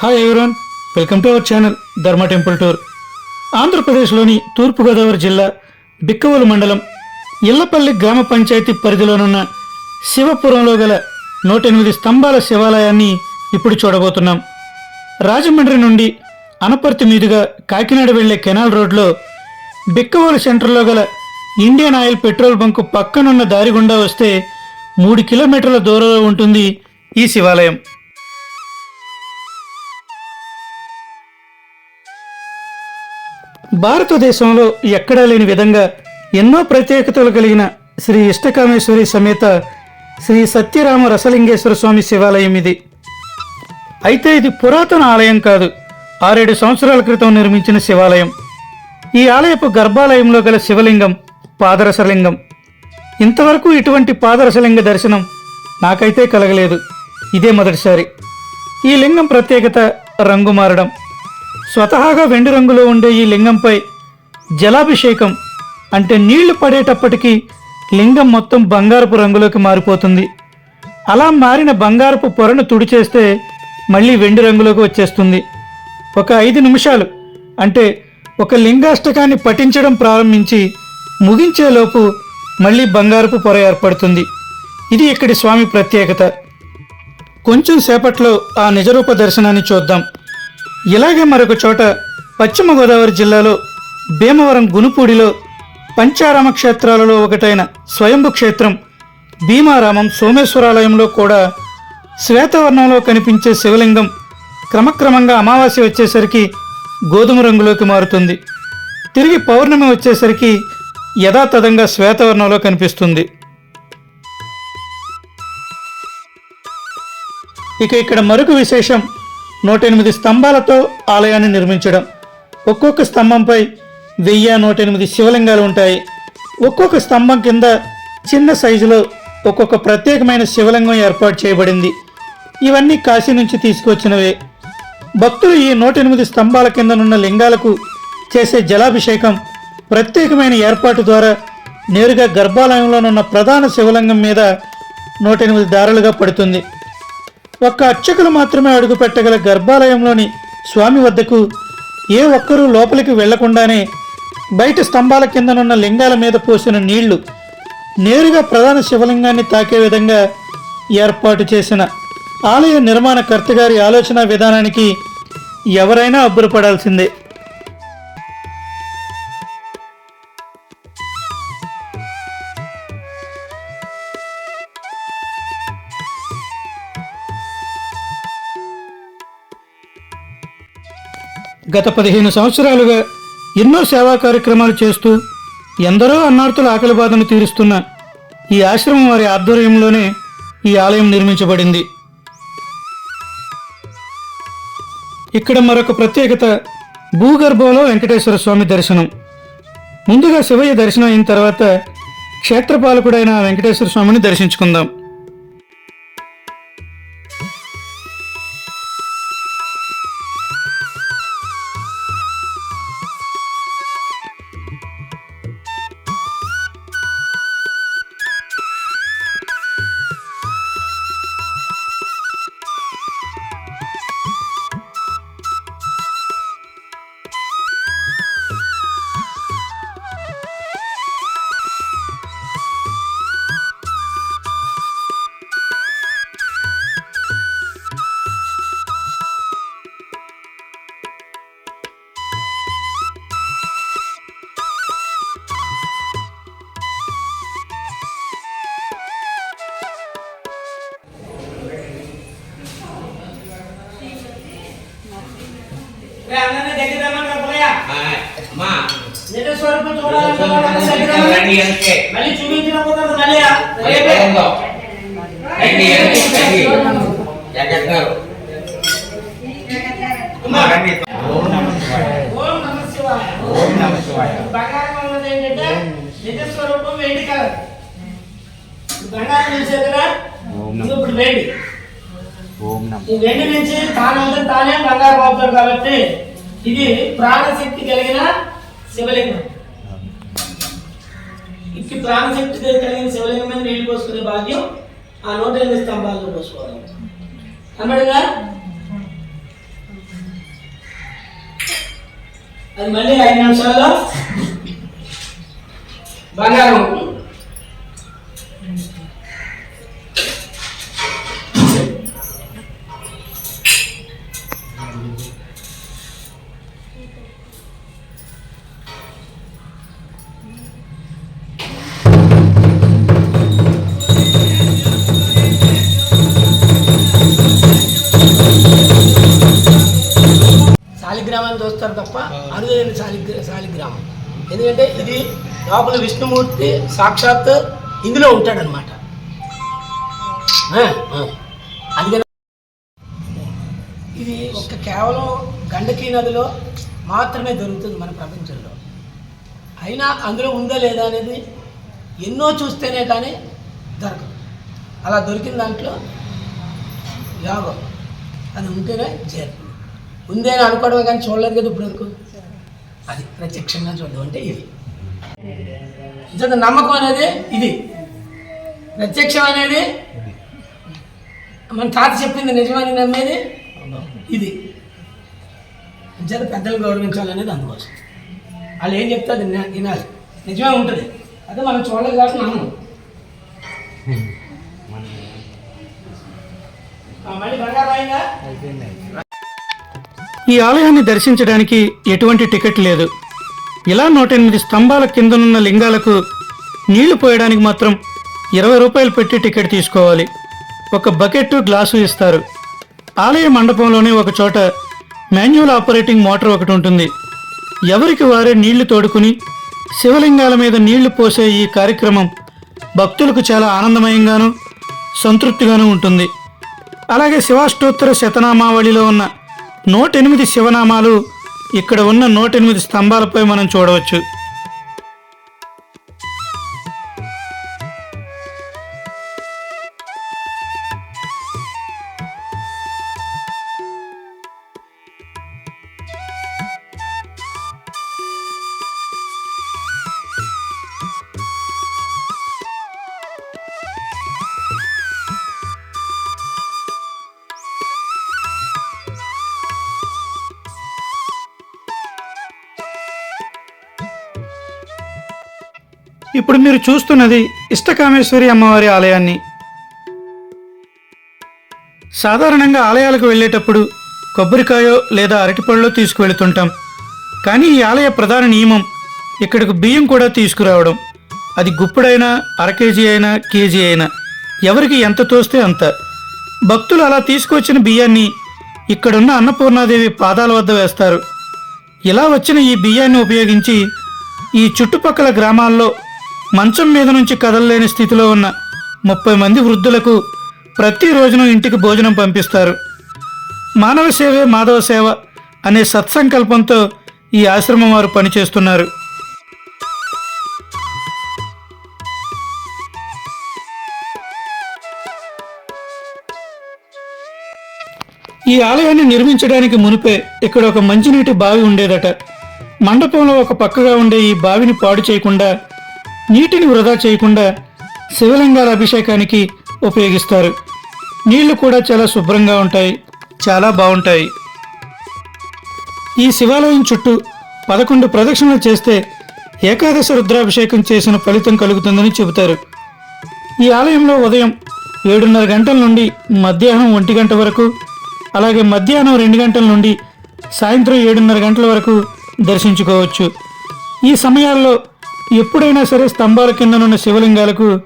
Hi everyone welcome to our channel Dharma temple tour ఆంధ్రప్రదేశ్లోని తూర్పుగోదావరి జిల్లా బిక్కవోలు మండలం ఇళ్ళపల్లి గ్రామ పంచాయతీ పరిధిలోనున్న శివపురంలో గల నూట ఎనిమిది స్తంభాల శివాలయాన్ని ఇప్పుడు చూడబోతున్నాం. రాజమండ్రి నుండి అనపర్తి మీదుగా కాకినాడ వెళ్ళే కెనాల్ రోడ్లో బిక్కవోలు సెంటర్లో గల ఇండియన్ ఆయిల్ పెట్రోల్ బంకు పక్కనున్న దారి గుండా వస్తే మూడు కిలోమీటర్ల దూరంలో ఉంటుంది ఈ శివాలయం. భారతదేశంలో ఎక్కడా లేని విధంగా ఎన్నో ప్రత్యేకతలు కలిగిన శ్రీ ఇష్టకామేశ్వరి సమేత శ్రీ సత్యరామ రసలింగేశ్వర స్వామి శివాలయం ఇది. అయితే ఇది పురాతన ఆలయం కాదు. ఆరేడు సంవత్సరాల క్రితం నిర్మించిన శివాలయం. ఈ ఆలయపు గర్భాలయంలో గల శివలింగం పాదరసలింగం. ఇంతవరకు ఇటువంటి పాదరసలింగ దర్శనం నాకైతే కలగలేదు. ఇదే మొదటిసారి. ఈ లింగం ప్రత్యేకత రంగు మారడం స్వతహాగా వెండి రంగులో ఉండే ఈ లింగంపై జలాభిషేకం అంటే నీళ్ళు పడేటప్పటికీ లింగం మొత్తం బంగారపు రంగులోకి మారిపోతుంది. అలా మారిన బంగారపు పొరను తుడిచేస్తే మళ్ళీ వెండి రంగులోకి వచ్చేస్తుంది. ఒక ఐదు నిమిషాలు అంటే ఒక లింగాష్టకాన్ని పఠించడం ప్రారంభించి ముగించేలోపు మళ్ళీ బంగారపు పొర ఏర్పడుతుంది. ఇది ఇక్కడి స్వామి ప్రత్యేకత. కొంచెం సేపట్లో ఆ నిజరూప దర్శనాన్ని చూద్దాం. ఇలాగే మరొక చోట పశ్చిమ గోదావరి జిల్లాలో భీమవరం గునుపూడిలో పంచారామ క్షేత్రాలలో ఒకటైన స్వయంభు క్షేత్రం భీమారామం సోమేశ్వరాలయంలో కూడా శ్వేతవర్ణంలో కనిపించే శివలింగం క్రమక్రమంగా అమావాస్య వచ్చేసరికి గోధుమ రంగులోకి మారుతుంది. తిరిగి పౌర్ణమి వచ్చేసరికి యథాతథంగా శ్వేతవర్ణంలో కనిపిస్తుంది. ఇక ఇక్కడ మరొక విశేషం నూట ఎనిమిది స్తంభాలతో ఆలయాన్ని నిర్మించడం. ఒక్కొక్క స్తంభంపై వెయ్యి నూట ఎనిమిది శివలింగాలు ఉంటాయి. ఒక్కొక్క స్తంభం కింద చిన్న సైజులో ఒక్కొక్క ప్రత్యేకమైన శివలింగం ఏర్పాటు చేయబడింది. ఇవన్నీ కాశీ నుంచి తీసుకొచ్చినవే భక్తులు ఈ నూట ఎనిమిది స్తంభాల కిందనున్న లింగాలకు చేసే జలాభిషేకం ప్రత్యేకమైన ఏర్పాటు ద్వారా నేరుగా గర్భాలయంలోనున్న ప్రధాన శివలింగం మీద నూట ఎనిమిది దారులుగా పడుతుంది. ఒక్క అర్చకులు మాత్రమే అడుగు పెట్టగల గర్భాలయంలోని స్వామి వద్దకు ఏ ఒక్కరూ లోపలికి వెళ్ళకుండానే బయట స్తంభాల కిందనున్న లింగాల మీద పోసిన నీళ్ళు నేరుగా ప్రధాన శివలింగాన్ని తాకే విధంగా ఏర్పాటు చేసిన ఆలయ నిర్మాణకర్త గారి ఆలోచన విధానానికి ఎవరైనా అబ్బురపడాల్సిందే. గత పదిహేను సంవత్సరాలుగా ఎన్నో సేవా కార్యక్రమాలు చేస్తూ ఎందరో అన్నార్తుల ఆకలి బాధను తీరుస్తున్న ఈ ఆశ్రమం వారి ఆధ్వర్యంలోనే ఈ ఆలయం నిర్మించబడింది. ఇక్కడ మరొక ప్రత్యేకత భూగర్భంలో వెంకటేశ్వర స్వామి దర్శనం. ముందుగా శివయ్య దర్శనం అయిన తర్వాత క్షేత్రపాలకుడైన వెంకటేశ్వర స్వామిని దర్శించుకుందాం. స్వరూపం వెండి కలర్. బంగారం చూసే కదా? ఇప్పుడు వెండి. ఈ వెండి నుంచి తానంతా తానే బంగారం అవుతాడు కాబట్టి ఇది ప్రాణశక్తి కలిగిన శివలింగం. ఇది ప్రాణశక్తి కలిగిన శివలింగం మీద నీళ్ళు పోసుకునే భాగ్యం ఆ నూట ఎనిమిది స్తంభాల్లో పోసుకోవాలి. కనబడిందా అది మళ్ళీ ఐదు నిమిషాల్లో. బంగారం. వస్తారు తప్ప అరుదైన శాలిగ్ర శాలిగ్రామం ఎందుకంటే ఇది లోపల విష్ణుమూర్తి సాక్షాత్ ఇందులో ఉంటాడనమాట అందుకని ఇది ఒక కేవలం గండకీ నదిలో మాత్రమే దొరుకుతుంది మన ప్రపంచంలో. అయినా అందులో ఉందా లేదా అనేది ఎన్నో చూస్తేనే కానీ దొరకదు. అలా దొరికిన దాంట్లో యోగం. అది ఉంటేనే చేరుతుంది ఉంది అని అనుకోవడమే కానీ చూడలేదు కదా ఇప్పుడు వరకు అది ప్రత్యక్షంగా చూడడం అంటే ఇది. నిజంగా నమ్మకం అనేది ఇది. ప్రత్యక్షం అనేది మన తాత చెప్పింది నిజమని నమ్మేది ఇది. నిజంగా పెద్దలు గౌరవించాలనేది అందుకోసం. వాళ్ళు ఏం చెప్తే అది వినా- వినాలి. నిజమే ఉంటుంది. అదే మనం చూడలేదు కాబట్టి నమ్మం మళ్ళీ బంగారం అయిందా? ఈ ఆలయాన్ని దర్శించడానికి ఎటువంటి టికెట్ లేదు. ఇలా నూట ఎనిమిది స్తంభాల కిందనున్న లింగాలకు నీళ్ళు పోయడానికి మాత్రం ఇరవై రూపాయలు పెట్టి టికెట్ తీసుకోవాలి. ఒక బకెట్ గ్లాసు ఇస్తారు. ఆలయ మండపంలోనే ఒక చోట మాన్యువల్ ఆపరేటింగ్ మోటార్ ఒకటి ఉంటుంది. ఎవరికి వారే నీళ్ళు తోడుకుని శివలింగాల మీద నీళ్ళు పోసే ఈ కార్యక్రమం భక్తులకు చాలా ఆనందమయంగాను సంతృప్తిగాను ఉంటుంది. అలాగే శివాష్టోత్తర శతనామావళిలో ఉన్న నూట ఎనిమిది శివనామాలు. ఇక్కడ ఉన్న నూట ఎనిమిది స్తంభాలపై మనం చూడవచ్చు. ఇప్పుడు మీరు చూస్తున్నది ఇష్టకామేశ్వరి అమ్మవారి ఆలయాన్ని. సాధారణంగా ఆలయాలకు వెళ్ళేటప్పుడు కొబ్బరికాయో లేదా అరటిపళ్ళో తీసుకువెళుతుంటాం. కానీ ఈ ఆలయ ప్రధాన నియమం ఇక్కడికి బియ్యం కూడా తీసుకురావడం. అది గుప్పుడైనా అర కేజీ అయినా కేజీ అయినా ఎవరికి ఎంత తోస్తే అంత. భక్తులు అలా తీసుకువచ్చిన బియ్యాన్ని ఇక్కడున్న అన్నపూర్ణాదేవి పాదాల వద్ద వేస్తారు. ఇలా వచ్చిన ఈ బియ్యాన్ని ఉపయోగించి ఈ చుట్టుపక్కల గ్రామాల్లో మంచం మీద నుంచి కదలలేని స్థితిలో ఉన్న ముప్పై మంది వృద్ధులకు ప్రతిరోజును ఇంటికి భోజనం పంపిస్తారు. మానవ సేవే మాధవ సేవ అనే సత్సంకల్పంతో ఈ ఆశ్రమం వారు పనిచేస్తున్నారు. ఈ ఆలయాన్ని నిర్మించడానికి మునిపే ఇక్కడ ఒక మంచినీటి బావి ఉండేదట. మండపంలో ఒక పక్కగా ఉండే ఈ బావిని పాడు చేయకుండా నీటిని వృధా చేయకుండా శివలింగాల అభిషేకానికి ఉపయోగిస్తారు. నీళ్ళు కూడా చాలా శుభ్రంగా ఉంటాయి చాలా బాగుంటాయి. ఈ శివాలయం చుట్టూ పదకొండు ప్రదక్షిణలు చేస్తే ఏకాదశ రుద్రాభిషేకం చేసిన ఫలితం కలుగుతుందని చెబుతారు. ఈ ఆలయంలో ఉదయం ఏడున్నర గంటల నుండి మధ్యాహ్నం ఒంటి గంట వరకు అలాగే మధ్యాహ్నం రెండు గంటల నుండి సాయంత్రం ఏడున్నర గంటల వరకు దర్శించుకోవచ్చు. ఈ సమయాల్లో ఎప్పుడైనా సరే స్తంభాల కిందనున్న శివలింగాలకు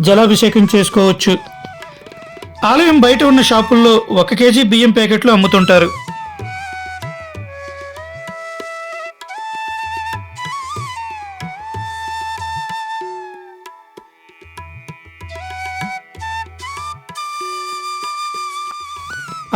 జలాభిషేకం చేసుకోవచ్చు. ఆలయం బయట ఉన్న షాపుల్లో ఒక కేజీ బియ్యం ప్యాకెట్లు అమ్ముతుంటారు.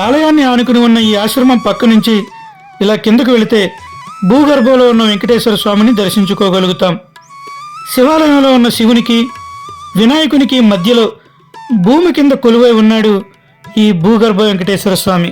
ఆలయాన్ని ఆనుకుని ఉన్న ఈ ఆశ్రమం పక్క నుంచి ఇలా కిందకు వెళితే భూగర్భంలో ఉన్న వెంకటేశ్వర స్వామిని దర్శించుకోగలుగుతాం. శివాలయంలో ఉన్న శివునికి వినాయకునికి మధ్యలో భూమి కింద కొలువై ఉన్నాడు ఈ భూగర్భ వెంకటేశ్వర స్వామి.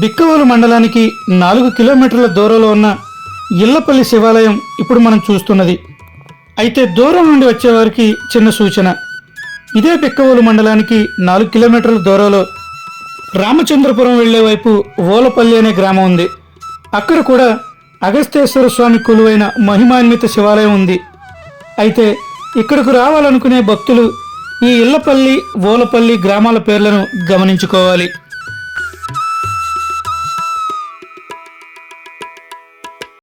బిక్కవోలు మండలానికి నాలుగు కిలోమీటర్ల దూరంలో ఉన్న ఇళ్ళపల్లి శివాలయం ఇప్పుడు మనం చూస్తున్నది. అయితే దూరం నుండి వచ్చేవారికి చిన్న సూచన. ఇదే బిక్కవోలు మండలానికి నాలుగు కిలోమీటర్ల దూరంలో రామచంద్రపురం వెళ్ళే వైపు ఓలపల్లి అనే గ్రామం ఉంది. అక్కడ కూడా అగస్తేశ్వర స్వామి కొలువైన మహిమాన్విత శివాలయం ఉంది. అయితే ఇక్కడకు రావాలనుకునే భక్తులు ఈ ఇళ్ళపల్లి ఓలపల్లి గ్రామాల పేర్లను గమనించుకోవాలి.